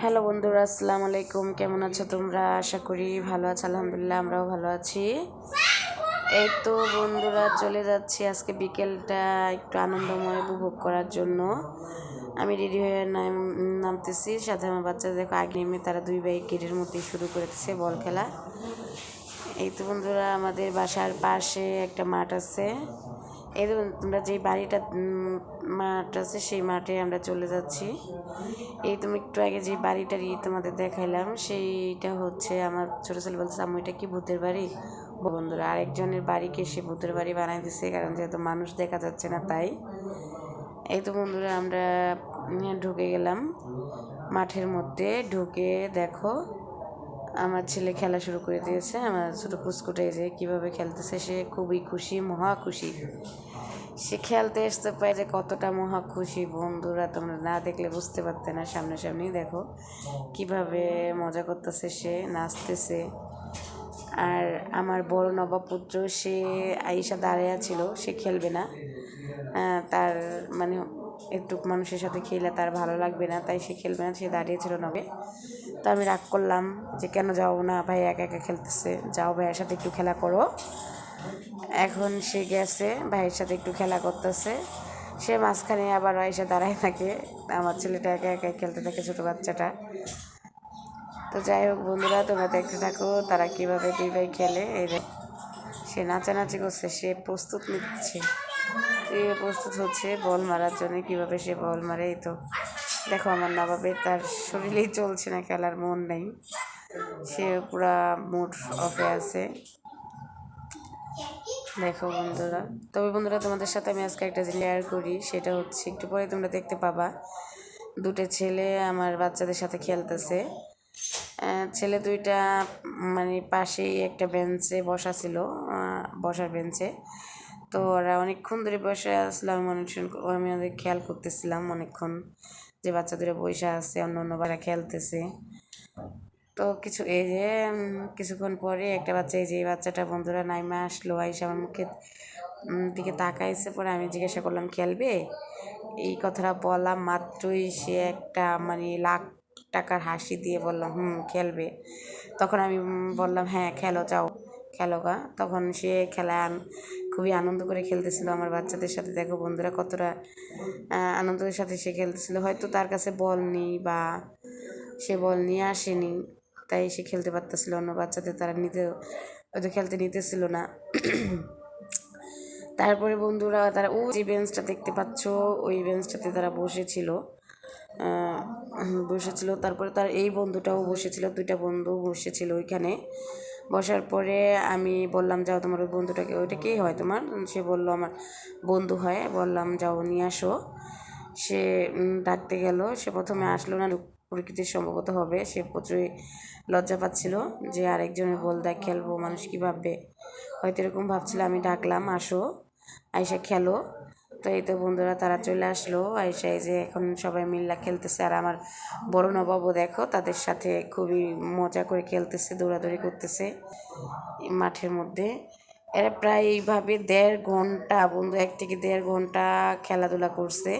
Hello বন্ধুরা, আসসালামু আলাইকুম। কেমন আছো তোমরা? আশা করি ভালো আছো, আলহামদুলিল্লাহ আমরাও ভালো আছি। এই তো বন্ধুরা, চলে যাচ্ছি আজকে বিকেলটা একটু আনন্দময় উপভোগ করার জন্য। আমি রেডি হয়ে নাম- নামতেছি। সাথে আমার বাচ্চা দেখো, আগে নেমে তারা দুই ভাই গেটের মধ্যেই শুরু করেছে বল খেলা। এই তো বন্ধুরা, আমাদের বাসার পাশে একটা মাঠ আছে। এই তোমরা যেই বাড়িটা মাঠ আছে, সেই মাঠে আমরা চলে যাচ্ছি। এই তুমি একটু আগে যে বাড়িটার ই তোমাদের দেখাইলাম, সেইটা হচ্ছে আমার ছোটো ছেলে বলছে, আম্মু, এটা কি ভূতের বাড়ি? বন্ধুরা, আরেকজনের বাড়িকে সে ভূতের বাড়ি বানাই দিছে, কারণ যেহেতু মানুষ দেখা যাচ্ছে না তাই। এই তো বন্ধুরা, আমরা ঢুকে গেলাম মাঠের মধ্যে, ঢুকে দেখো আমার ছেলে খেলা শুরু করে দিয়েছে। আমার ছোটো কুচকুটে যে কীভাবে খেলতেছে, সে খুবই খুশি, মহা খুশি। সে খেলতে আসতে পারে যে কতটা মহা খুশি। বন্ধুরা, তোমরা না দেখলে বুঝতে পারতে না, সামনাসামনি দেখো কীভাবে মজা করতেছে সে, নাচতেছে। আর আমার বড় নবাবপুত্র, সে আইসা দাঁড়িয়ে ছিল, সে খেলবে না। তার মানে একটু মানুষের সাথে খেলে তার ভালো লাগবে না, তাই সে খেলবে না, সে দাঁড়িয়েছিল নবে। তো আমি রাগ করলাম যে কেন যাও না, ভাই একা একা খেলতেছে, যাও ভাইয়ের সাথে একটু খেলা করো। এখন সে গেছে, ভাইয়ের সাথে একটু খেলা করতেছে। সে মাঝখানে আবার এসে দাঁড়ায় থাকে, আমার ছেলেটা একা একা খেলতে থাকে ছোটো বাচ্চাটা। তো যাই হোক বন্ধুরা, তোমরা দেখতে থাকো তারা কীভাবে দুই ভাই খেলে। এই সে নাচানাচি করছে, সে প্রস্তুত নিচ্ছে। সে প্রস্তুত হচ্ছে? বল মারার জন্য কীভাবে সে বল মারে? এই তো, দেখো আমার নবাবের তার শরীরেই চলছে না খেলার মন নেই। সে পুরা মুড অফে আছে। দেখো বন্ধুরা, তবে বন্ধুরা তোমাদের সাথে আমি আজকে একটা শেয়ার করি, সেটা হচ্ছে একটু পরে তোমরা দেখতে পাবা। দুটো ছেলে আমার বাচ্চাদের সাথে খেলতেছে। ছেলে দুইটা মানে পাশেই একটা বেঞ্চে বসা ছিল বসার বেঞ্চে তো ওরা অনেকক্ষণ ধরে বসে আসলাম আমি অনেকক্ষণ আমি ওদের খেয়াল করতেছিলাম অনেকক্ষণ যে বাচ্চাদের বসে আছে, অন্য অন্য বারা খেলতেছে। তো কিছু এই যে কিছুক্ষণ পরে একটা বাচ্চা, এই যে বাচ্চাটা বন্ধুরা নাইমা আসলো আইসা আমার মুখে দিকে তাকাইছে, পরে আমি জিজ্ঞাসা করলাম, খেলবে? এই কথাটা বলা মাত্রই সে একটা মানে লাখ টাকার হাসি দিয়ে বললাম হুম, খেলবে। তখন আমি বললাম হ্যাঁ খেলো, যাও, খেলো গা। তখন সে খেলা আন- খুবই আনন্দ করে খেলতেছিল আমার বাচ্চাদের সাথে। দেখো বন্ধুরা কতটা আনন্দের সাথে সে খেলতেছিল। হয়তো তার কাছে বল নেই বা সে বল নিয়ে আসেনি, তাই সে খেলতে পারতেছিল। অন্য বাচ্চাদের তারা নিতে হয়তো খেলতে নিতেছিল না। তারপরে বন্ধুরা তারা, ও যে বেঞ্চটা দেখতে পাচ্ছ, ওই বেঞ্চটাতে তারা বসেছিল। বসেছিল। তারপরে তার এই বন্ধুটাও বসেছিল। দুইটা বন্ধু বসেছিল ওইখানে। বসার পরে আমি বললাম, যাও তোমার ওই বন্ধুটাকে, ওইটা কে হয় তোমার? সে বলল, আমার বন্ধু হয়। বললাম, যাও, নিয়ে আসো। সে ডাকতে গেল। সে প্রথমে আসলো না প্রকৃতির সম্ভবত হবে। সে প্রচুরই লজ্জা পাচ্ছিল যে আরেকজনের বল দেখ, খেলব মানুষ কী ভাববে। হয়তো এরকম ভাবছিল, আমি ডাকলাম, আসো। আইসা খেলো। তো এই তো বন্ধুরা তারা চলে আসলো আইসা এই যে এখন সবাই মিল্লা খেলতেছে আর আমার বড় নবাবও দেখো তাদের সাথে খুবই মজা করে খেলতেছে, দৌড়াদৌড়ি করতেছে মাঠের মধ্যে। এরা প্রায় এইভাবে দেড় ঘণ্টা, বন্ধু এক থেকে দেড় ঘণ্টা খেলাধুলা করছে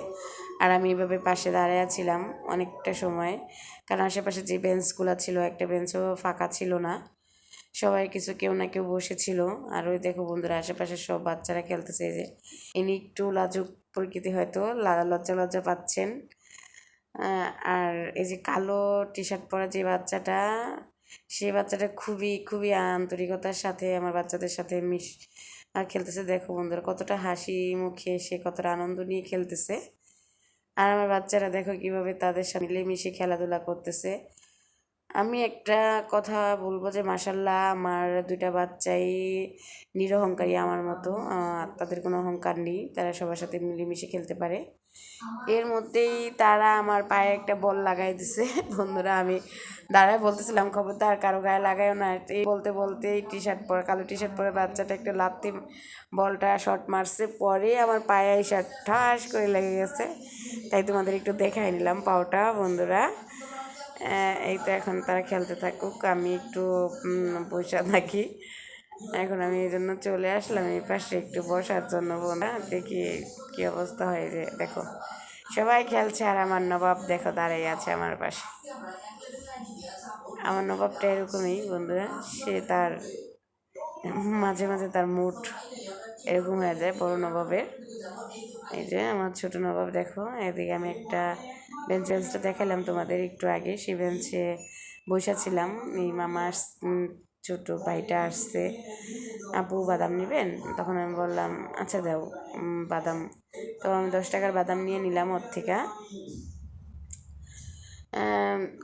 আর আমি এইভাবে পাশে দাঁড়ায় ছিলাম অনেকটা সময়। কারণ আশেপাশে যে বেঞ্চগুলো ছিল, একটা বেঞ্চও ফাঁকা ছিল না। সবাই কিছু কেউ না কেউ বসেছিল। আর ওই দেখো বন্ধুরা, আশেপাশে সব বাচ্চারা খেলতেছে যে। ইনি একটু লাজুক প্রকৃতি হয়তো লজ্জা লজ্জা পাচ্ছেন। আর এই যে কালো টি শার্ট পরা যে বাচ্চাটা সেই বাচ্চাটা খুবই খুবই আন্তরিকতার সাথে আমার বাচ্চাদের সাথে মিশ আর খেলতেছে। দেখো বন্ধুরা, কতটা হাসি মুখে সে কতটা আনন্দ নিয়ে খেলতেছে। আর আমার বাচ্চারা দেখো কীভাবে তাদের সাথে মিলেমিশে খেলাধুলা করতেছে। আমি একটা কথা বলব যে মাসাল্লাহ আমার দুইটা বাচ্চাই নিরহংকারী আমার মতো। তাদের কোনো অহংকার নেই, তারা সবার সাথে মিলেমিশে খেলতে পারে। এর মধ্যেই তারা আমার পায়ে একটা বল লাগাই দিছে। বন্ধুরা, আমি দাঁড়ায় বলতেছিলাম খবরদার, কারও গায়ে লাগাইও না। এই বলতে বলতে টি শার্ট পরে, কালো টি শার্ট পরে বাচ্চাটা একটা লাত্তি বলটা শর্ট মারছে। পরে আমার পায়ে এই শার্ট ঠাস করে লেগে গেছে। তাই তোমাদের একটু দেখাই নিলাম পাওটা, বন্ধুরা। এই তো এখন তারা খেলতে থাকুক, আমি একটু বসে থাকি। এখন আমি এই জন্য চলে আসলাম, এই পাশে একটু বসার জন্য বোনা দেখি কি অবস্থা হয় যে, দেখো। সবাই খেলছে আর আমার নবাব দেখো দাঁড়িয়ে আছে আমার পাশে। আমার নবাবটা এরকমই বন্ধুরা, সে তার, মাঝে মাঝে তার মুড এরকম হয়ে যায় বড় নবাবের। এই যে আমার ছোট নবাব দেখো, এদিকে আমি একটা বেঞ্চ বেঞ্চটা দেখালাম তোমাদের একটু আগে। সেই বেঞ্চে বসেছিলাম এই মামা ছোট ভাইটা আসছে। আপু বাদাম নেবেন? তখন আমি বললাম আচ্ছা দাও বাদাম। তো আমি দশ টাকার বাদাম নিয়ে নিলাম ওর থেকে।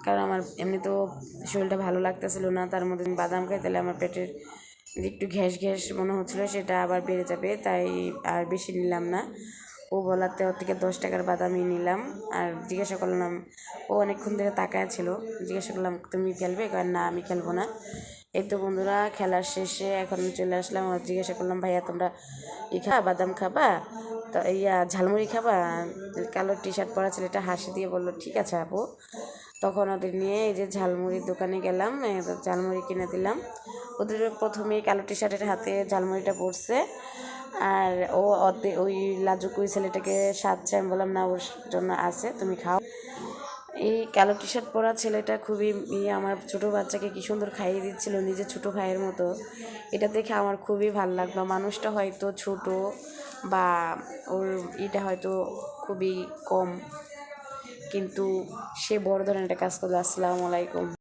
কারণ আমার এমনি তো শরীরটা ভালো লাগতেছিল না, তার মধ্যে বাদাম খাই, তাহলে আমার পেটের একটু ঘ্যাস ঘ্যাস মনে হচ্ছিল, সেটা আবার বেড়ে যাবে, তাই আর বেশি নিলাম না। ও বলাতে ওর থেকে দশ টাকার বাদামই নিলাম। আর জিজ্ঞাসা করলাম, ও অনেকক্ষণ ধরে তাকায় ছিল। জিজ্ঞাসা করলাম, তুমি খেলবে? কারণ না, আমি খেলব না। এই তো বন্ধুরা খেলার শেষে এখন চলে আসলাম। আর জিজ্ঞাসা করলাম, ভাইয়া, তোমরা ই খা বাদাম খাবা? তো ইয়া, ঝালমুড়ি খাবা? কালো টি শার্ট পরা ছেলেটা হাসি দিয়ে বলল, ঠিক আছে আপু। তখন ওদের নিয়ে এই যে ঝালমুড়ির দোকানে গেলাম ঝালমুড়ি কিনে দিলাম। ওদের প্রথমেই কালো টি শার্টের হাতে ঝালমুড়িটা পড়ছে আর ও ওই লাজুক ওই ছেলেটাকে সাজছে। আমি বললাম, না, ওর জন্য আছে, তুমি খাও। এই কালো টি শার্ট পরা ছেলেটা খুবই ইয়ে আমার ছোটো বাচ্চাকে কি সুন্দর খাইয়ে দিচ্ছিল, নিজের ছোটো ভাইয়ের মতো। এটা দেখে আমার খুবই ভালো লাগল। মানুষটা হয়তো ছোট বা ওর এটা হয়তো খুবই কম, কিন্তু সে বড় ধরনের একটা কাজ করল। আসসালামু আলাইকুম।